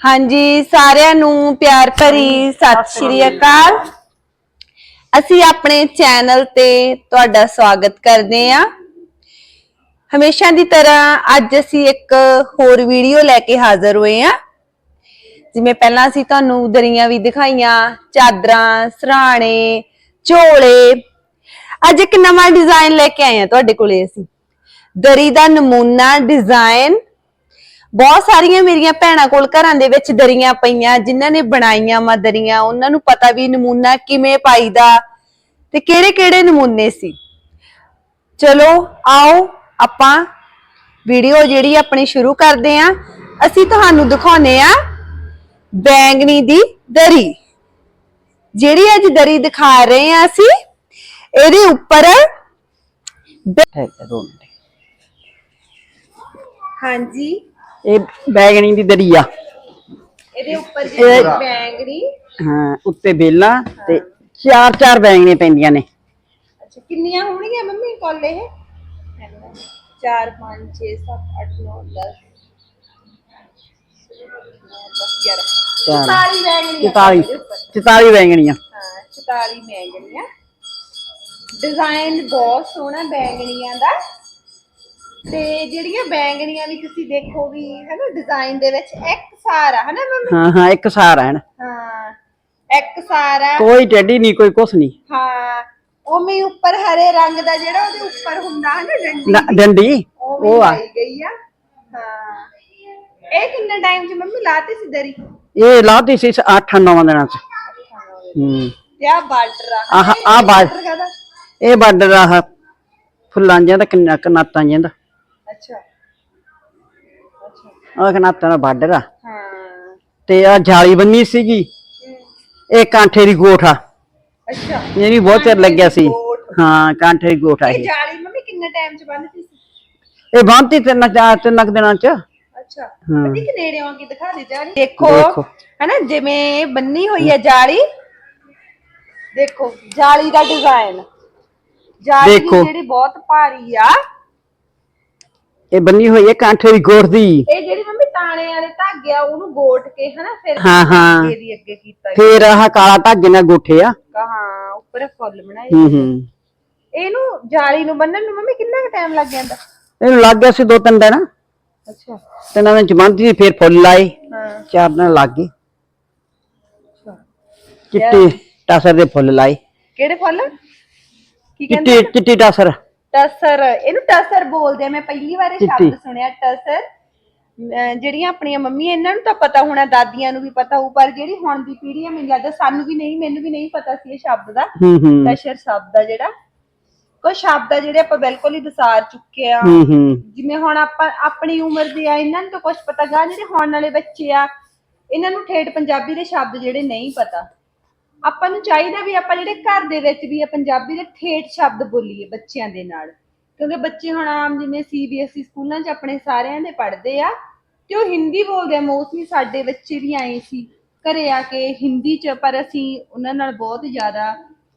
ਹਾਂਜੀ ਸਾਰਿਆਂ ਨੂੰ ਪਿਆਰ ਭਰੀ ਸਤਿ ਸ਼੍ਰੀ ਅਕਾਲ। ਅਸੀਂ ਆਪਣੇ ਚੈਨਲ ਤੇ ਤੁਹਾਡਾ ਸਵਾਗਤ ਕਰਦੇ ਹਾਂ। ਹਮੇਸ਼ਾ ਦੀ ਤਰ੍ਹਾਂ ਅੱਜ ਅਸੀਂ ਇੱਕ ਹੋਰ ਵੀਡੀਓ ਲੈ ਕੇ ਹਾਜ਼ਰ ਹੋਏ ਹਾਂ। ਜਿਵੇਂ ਪਹਿਲਾਂ ਅਸੀਂ ਤੁਹਾਨੂੰ ਦਰੀਆਂ ਵੀ ਦਿਖਾਈਆਂ ਚਾਦਰਾਂ ਸਰਾਣੇ ਝੋਲੇ। ਅੱਜ ਇੱਕ ਨਵਾਂ ਡਿਜ਼ਾਈਨ ਲੈ ਕੇ ਆਏ ਹਾਂ ਤੁਹਾਡੇ ਕੋਲੇ ਅਸੀਂ। ਦਰੀ ਦਾ ਨਮੂਨਾ ਡਿਜ਼ਾਈਨ ਬਹੁਤ ਸਾਰੀਆਂ ਮੇਰੀਆਂ ਭੈਣਾਂ ਕੋਲ ਘਰਾਂ ਦੇ ਵਿੱਚ ਦਰੀਆਂ ਪਈਆਂ ਜਿਨ੍ਹਾਂ ਨੇ ਬਣਾਈਆਂ ਮਾ ਦਰੀਆਂ। ਉਹਨਾਂ ਨੂੰ ਪਤਾ ਵੀ ਨਮੂਨਾ ਕਿਵੇਂ ਪਾਈਦਾ ਤੇ ਕਿਹੜੇ-ਕਿਹੜੇ ਨਮੂਨੇ ਸੀ। ਚਲੋ ਆਓ ਆਪਾਂ ਵੀਡੀਓ ਜਿਹੜੀ ਆਪਣੀ ਸ਼ੁਰੂ ਕਰਦੇ ਆਂ। ਅਸੀਂ ਤੁਹਾਨੂੰ ਦਿਖਾਉਨੇ ਆ ਬੈਂਗਣੀ ਦੀ ਦਰੀ। ਜਿਹੜੀ ਅੱਜ ਦਰੀ ਦਿਖਾ ਰਹੇ ਆ ਅਸੀਂ ਇਹਦੇ ਉੱਪਰ ਹਾਂਜੀ। ਇਹ ਬੈਗਣੀ ਦੀ ਦਰੀਆ। ਇਹਦੇ ਉੱਪਰ ਜਿਹੜੀ ਬੈਂਗਣੀ। ਹਾਂ ਉੱਤੇ ਬੇਲਾਂ ਤੇ ਚਾਰ ਚਾਰ ਬੈਗਣੀਆਂ ਪੈਂਦੀਆਂ ਨੇ। ਅੱਛਾ ਕਿੰਨੀਆਂ ਹੋਣਗੀਆਂ ਮੰਮੀ ਕੋਲ ਇਹ? 4 5 6 7 8 9 10 11 ਚਾਰ 44 ਬੈਂਗਣੀਆਂ 44 44 ਬੈਗਣੀਆਂ। ਹਾਂ 44 ਬੈਂਗਣੀਆਂ। ਡਿਜ਼ਾਈਨ ਬਹੁਤ ਸੋਹਣਾ ਬੈਂਗਣੀਆਂ ਦਾ। ਤੇ ਜਿਹੜੀਆਂ ਬੈਂਗਣੀਆਂ ਵੀ ਤੁਸੀਂ ਦੇਖੋ ਵੀ ਹੈਨਾ ਡਿਜ਼ਾਈਨ ਦੇ ਵਿੱਚ ਇੱਕ ਸਾਰ ਆ ਹਨਾ ਮੰਮੀ? ਹਾਂ ਹਾਂ ਇੱਕ ਸਾਰ ਹੈ ਨਾ ਹਾਂ ਇੱਕ ਸਾਰ ਆ। ਕੋਈ ਟੇਢੀ ਨਹੀਂ ਕੋਈ ਕੁਛ ਨਹੀਂ। ਹਾਂ ਉਵੇਂ ਉੱਪਰ ਹਰੇ ਰੰਗ ਦਾ ਜਿਹੜਾ ਉਹਦੇ ਉੱਪਰ ਹੁੰਦਾ ਹੈ ਨਾ ਡੰਡੀ। ਨਾ, ਡੰਡੀ? ਉਹ ਆ। ਗਈ ਆ। ਹਾਂ। ਇਹ ਕਿੰਨੇ ਟਾਈਮ 'ਚ ਮੰਮੀ ਲਾਤੀ ਸੀ ਦਰੀ? ਇਹ ਲਾਤੀ ਸੀ 8-9 ਦਿਨਾਂ ਚ। ਹੂੰ। ਤੇ ਆ ਬਾਰਡਰ ਆ। ਆਹ ਆ ਬਾਡ ਬਾਰਡਰ ਕਾਹਦਾ? ਇਹ ਬਾਰਡਰ ਆਹ ਫੁੱਲਾਂ ਜਿਹਾ ਦਾ ਕਿੰਨਾ ਕਨਾਤਾਂ ਜਿਹਾ ਦਾ ਅੱਛਾ ਆਹ ਕਨਾਤਾਂ ਦਾ ਬਾਰਡਰ ਆ ਹਾਂ। ਤੇ ਆ ਜਾਲੀ ਬੰਨੀ ਸੀਗੀ। ਇਹ ਕਾਂਠੇ ਦੀ ਗੋਠ ਆ। ਅੱਛਾ। ਇਹ ਵੀ ਬਹੁਤ ਚਿਰ ਲੱਗਿਆ ਸੀ। ਹਾਂ ਕਾਂਠੇ ਦੀ ਗੋਠ ਆ ਇਹ ਇਹ। ਜਾਲੀ ਮੰਮੀ ਕਿੰਨੇ ਟਾਈਮ 'ਚ ਬੰਨ੍ਹਦੀ ਸੀ? ਇਹ ਬੰਨਤੀ ਤਿੰਨ ਚਾਰ ਤਿੰਨ ਕੁ ਦਿਨਾਂ ਚ। ਅੱਛਾ। ਹਾਂ। ਪਤੀ ਕਿ ਨੇੜੇ ਆ ਕੇ ਦਿਖਾ ਦੇ ਜਾਲੀ। ਦੇਖੋ। ਦੇਖੋ। ਹੈਨਾ ਜਿਵੇਂ ਬੰਨੀ ਹੋਈ ਹੈ ਜਾਲੀ। ਦੇਖੋ ਜਾਲੀ ਦਾ ਡਿਜ਼ਾਈਨ ਜਾਲੀ ਦੇਖੋ। ਜਿਹੜੀ ਬਹੁਤ ਭਾਰੀ ਆ ਇਹ ਬੰਨੀ ਹੋਈ ਹੈ ਕਾਂਠੇ ਦੀ ਗੋਠ ਦੀ। ਇਹ ਜਿਹੜੀ ਮੰਮੀ ਤਾਣੇ ਵਾਲੇ ਧਾਗੇ ਆ ਉਹਨੂੰ ਗੋਟ ਕੇ ਹਨਾ ਫਿਰ ਹਾਂ, ਹਾਂ। ਦੀ ਅੱਗੇ ਕੀਤਾ ਫੇਰ ਆਹ ਕਾਲਾ ਧਾਗੇ ਨਾਲ ਗੋਠੇ ਆ। ਕਹਾ ਉੱਪਰ ਫੁੱਲ ਬਣਾਏ ਹੂੰ ਹੂੰ। ਇਹਨੂੰ ਜਾਲੀ ਨੂੰ ਬੰਨਣ ਨੂੰ ਮੰਮੀ ਕਿੰਨਾ ਕੁ ਟਾਈਮ ਲੱਗ ਜਾਂਦਾ? ਇਹਨੂੰ ਲੱਗ ਗਿਆ ਸੀ ਦੋ ਤਿੰਨ ਦਿਨ। ਅੱਛਾ। ਚ ਬੰਨਤੀ ਸੀ ਫੇਰ ਫੁੱਲ ਲਾਏ। ਹਾਂ। ਚਾਰ ਦਿਨ ਲੱਗ ਗਏ। ਅੱਛਾ। ਚਿੱਟੇ ਟਾਸਰ ਦੇ ਫੁੱਲ ਲਾਏ। ਕਿਹੜੇ ਫੁੱਲ? ਕੀ ਕਹਿੰਦੇ ਚਿੱਟੀ ਚਿੱਟੀ ਟਾਸਰ। ਟਸਰ ਇਹਨੂੰ ਟਸਰ ਬੋਲਦੇ ਆ। ਮੈਂ ਪਹਿਲੀ ਵਾਰ ਇਹ ਚਿੱਟੀ। ਸ਼ਬਦ ਸੁਣਿਆ ਟਸਰ। ਅਹ ਜਿਹੜੀਆਂ ਆਪਣੀਆਂ ਮੰਮੀਆਂ ਇਹਨਾਂ ਨੂੰ ਤਾਂ ਪਤਾ ਹੋਣਾ ਦਾਦੀਆਂ ਨੂੰ ਵੀ ਪਤਾ ਹੋਊ ਪਰ ਜਿਹੜੀ ਹੁਣ ਦੀ ਪੀੜ੍ਹੀ ਆ ਮੈਨੂੰ ਲੱਗਦਾ ਸਾਨੂੰ ਵੀ ਨਹੀਂ ਮੈਨੂੰ ਵੀ ਨਹੀਂ ਪਤਾ ਸੀ ਇਹ ਸ਼ਬਦ ਦਾ। ਹੂੰ ਹੂੰ। ਟਸ਼ਰ ਸ਼ਬਦ ਆ ਜਿਹੜਾ। ਕੋਈ ਸ਼ਬਦ ਆ ਜਿਹੜੇ ਆਪਾਂ ਬਿਲਕੁਲ ਹੀ ਵਿਸਾਰ ਚੁੱਕੇ ਆ। ਹੂੰ ਹੂੰ। ਜਿਵੇਂ ਹੁਣ ਆਪਾਂ ਆਪਣੀ ਉਮਰ ਦੇ ਆ ਇਹਨਾਂ ਨੂੰ ਤਾਂ ਕੁਝ ਪਤਾ ਗਾ ਜਿਹੜੇ ਹੁਣ ਵਾਲੇ ਬੱਚੇ ਆ ਇਹਨਾਂ ਨੂੰ ਠੇਠ ਪੰਜਾਬੀ ਦੇ ਸ਼ਬਦ ਜਿਹੜੇ ਨਹੀਂ ਪਤਾ। ਆਪਾਂ ਨੂੰ ਚਾਹੀਦਾ ਵੀ ਆਪਾਂ ਜਿਹੜੇ ਘਰ ਦੇ ਵਿੱਚ ਵੀ ਆ ਪੰਜਾਬੀ ਦੇ ਠੇਠ ਸ਼ਬਦ ਬੋਲੀਏ ਬੱਚਿਆਂ ਦੇ ਨਾਲ। ਕਿਉਂਕਿ ਬੱਚੇ ਹੁਣ ਆਮ ਜਿਵੇਂ ਸੀਬੀਐਸਈ ਸਕੂਲਾਂ 'ਚ ਆਪਣੇ ਸਾਰਿਆਂ ਦੇ ਪੜ੍ਹਦੇ ਆ ਤੇ ਉਹ ਹਿੰਦੀ ਬੋਲਦੇ ਆ। ਮੋਸਟਲੀ ਸਾਡੇ ਬੱਚੇ ਵੀ ਆਏ ਸੀ ਘਰੇ ਆ ਕੇ ਹਿੰਦੀ 'ਚ ਪਰ ਅਸੀਂ ਉਹਨਾਂ ਨਾਲ ਬਹੁਤ ਜ਼ਿਆਦਾ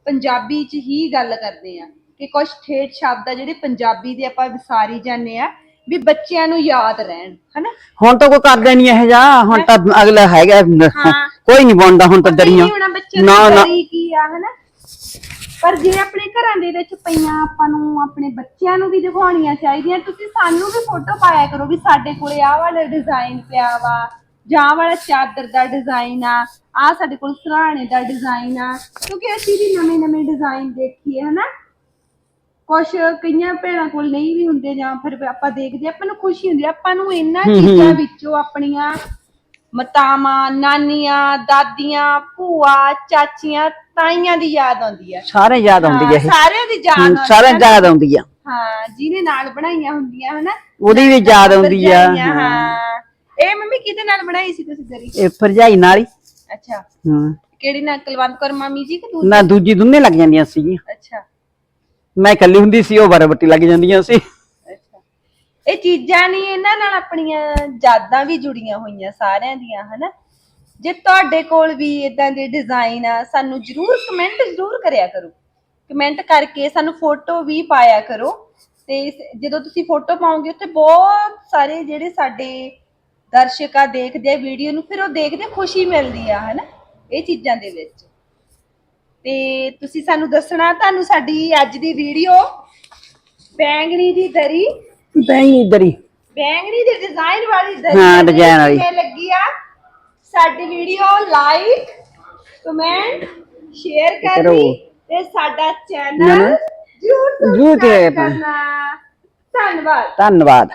ਪੰਜਾਬੀ 'ਚ ਹੀ ਗੱਲ ਕਰਦੇ ਆ ਕਿ ਕੁਝ ਠੇਠ ਸ਼ਬਦ ਆ ਜਿਹੜੇ ਪੰਜਾਬੀ ਦੇ ਆਪਾਂ ਵਿਸਾਰੀ ਜਾਂਦੇ ਆ ਵੀ ਬੱਚਿਆਂ ਨੂੰ ਯਾਦ ਰਹਿਣ ਹਨਾ? ਹੁਣ ਤਾਂ ਕੋਈ ਕਰਦਾ ਨਹੀਂ ਇਹ ਜਾ ਹੁਣ ਤਾਂ ਅਗਲਾ ਹੈਗਾ। ਹਾਂ। ਕੋਈ ਨਹੀਂ ਬੁਣਦਾ ਹੁਣ ਤਾਂ ਦਰੀਆਂ ਨਹੀਂ ਹੋਣਾ ਬੱਚੇ ਨਾ ਨੂੰ ਕੀ ਆ ਹਨਾ? ਪਰ ਜੇ ਆਪਣੇ ਘਰਾਂ ਦੇ ਵਿੱਚ ਪਈਆਂ ਆਪਾਂ ਨੂੰ ਆਪਣੇ ਬੱਚਿਆਂ ਨੂੰ ਵੀ ਦਿਖਾਉਣੀਆਂ ਚਾਹੀਦੀਆਂ ਤੁਸੀਂ ਸਾਨੂੰ ਵੀ ਫੋਟੋ ਪਾਇਆ ਕਰੋ ਵੀ ਸਾਡੇ ਕੋਲੇ ਆਹ ਵਾਲਾ ਡਿਜ਼ਾਈਨ ਪਿਆ ਵਾ ਜਾਂ ਆਹ ਵਾਲਾ ਚਾਦਰ ਦਾ ਡਿਜ਼ਾਈਨ ਆ ਆ ਸਾਡੇ ਕੋਲ ਸਰਾਣੇ ਦਾ ਡਿਜ਼ਾਈਨ ਆ ਕਿਉਂਕਿ ਅਸੀਂ ਵੀ ਨਵੇਂ ਨਵੇਂ ਡਿਜ਼ਾਈਨ ਦੇਖੀਏ ਹਨਾ? ਕੁਛ ਕਈਆਂ ਭੈਣਾਂ ਕੋਲ ਨਹੀਂ ਵੀ ਹੁੰਦੇ ਜਾਂ ਫਿਰ ਆਪਾਂ ਦੇਖਦੇ ਆਪਾਂ ਨੂੰ ਖੁਸ਼ੀ ਹੁੰਦੀ ਆ, ਆਪਾਂ ਨੂੰ ਇਹਨਾਂ ਚੀਜ਼ਾਂ ਵਿੱਚੋਂ ਆਪਣੀਆਂ ਮਤਾਵਾਂ ਨਾਨੀਆਂ ਦਾਦੀਆਂ ਭੂਆ ਚਾਚੀਆਂ ਤਾਈਆਂ ਦੀ ਯਾਦ ਆਉਂਦੀ ਆ। ਸਾਰੇ ਯਾਦ ਆਉਂਦੀ ਹੈ ਹਾਂ, ਸਾਰਿਆਂ ਦੀ ਯਾਦ ਆਉਂਦੀ ਸਾਰੇ। ਯਾਦ ਆਉਂਦੀ ਆ। ਹਾਂ ਜਿਹਨੇ ਨਾਲ ਬਣਾਈਆਂ ਹੁੰਦੀਆਂ ਹਨਾ। ਉਹਦੀ ਵੀ ਯਾਦ ਆਉਂਦੀ ਆ। ਭਰਜਾਈਆਂ, ਹਾਂ। ਇਹ ਮੰਮੀ ਕਿਹਦੇ ਨਾਲ ਬਣਾਈ ਸੀ ਤੁਸੀਂ ਦਰੀ ਇਹ ਭਰਜਾਈ ਨਾਲ ਹੀ। ਅੱਛਾ। ਹਾਂ। ਕਿਹੜੀ ਨਾਲ ਕੁਲਵੰਤ ਕੌਰ ਮਾਮੀ ਜੀ ਕਿ ਦੂਜੀ? ਨਾ ਦੂਜੀ ਦੁੰਨੇ ਲੱਗ ਜਾਂਦੀਆਂ ਸੀਗੀਆਂ। ਅੱਛਾ। ਮੈਂ ਇਕੱਲੀ ਹੁੰਦੀ ਸੀ ਉਹ ਬਰਬੱਟੀ ਲੱਗ ਜਾਂਦੀਆਂ ਸੀ। ਇਹ ਚੀਜ਼ਾਂ ਨਹੀਂ, ਇਹਨਾਂ ਨਾਲ ਆਪਣੀਆਂ ਯਾਦਾਂ ਵੀ ਜੁੜੀਆਂ ਹੋਈਆਂ ਸਾਰਿਆਂ ਦੀਆਂ, ਹਨਾ? ਜੇ ਤੁਹਾਡੇ ਕੋਲ ਵੀ ਇਦਾਂ ਦੇ ਡਿਜ਼ਾਈਨ ਆ, ਸਾਨੂੰ ਜਰੂਰ ਕਮੈਂਟ ਜਰੂਰ ਕਰਿਆ ਕਰੋ। ਕਮੈਂਟ ਕਰਕੇ ਸਾਨੂੰ ਫੋਟੋ ਵੀ ਪਾਇਆ ਕਰੋ। ਤੇ ਇਸ- ਜਦੋਂ ਤੁਸੀਂ ਫੋਟੋ ਪਾਓਗੇ, ਉੱਥੇ ਬਹੁਤ ਸਾਰੇ ਜਿਹੜੇ ਸਾਡੇ ਦਰਸ਼ਕ ਆ ਦੇਖਦੇ ਆ ਵੀਡੀਓ ਨੂੰ, ਫਿਰ ਉਹ ਦੇਖਦੇ ਖੁਸ਼ੀ ਮਿਲਦੀ ਆ, ਹਨਾ? ਇਹ ਚੀਜ਼ਾਂ ਦੇ ਵਿੱਚ। ਤੇ ਤੁਸੀਂ ਸਾਨੂੰ ਦੱਸਣਾ, ਤੁਹਾਨੂੰ ਸਾਡੀ ਅੱਜ ਦੀ ਵੀਡੀਓ ਬੈਂਗਣੀ ਦੀ ਦਰੀ ਬੈਂ ਇਧਰ ਹੀ ਬੈਂਗਣੀ ਦੇ ਡਿਜ਼ਾਈਨ ਵਾਲੀ ਦਰੀ ਹਾਂ, design ਵਾਲੀ। ਕਿਵੇਂ ਲੱਗੀ ਆ ਸਾਡੀ ਵੀਡੀਓ ਲਾਈਕ ਕਮੈਂਟ ਸ਼ੇਅਰ ਕਰੋ। ਕਰਨੀ ਤੇ ਸਾਡਾ ਚੈਨਲ ਨਾ, ਨਾ। ਜਰੂਰ ਜ਼ਰੂਰ subscribe ਕਰਨਾ। ਕਰਨਾ ਧੰਨਵਾਦ ਧੰਨਵਾਦ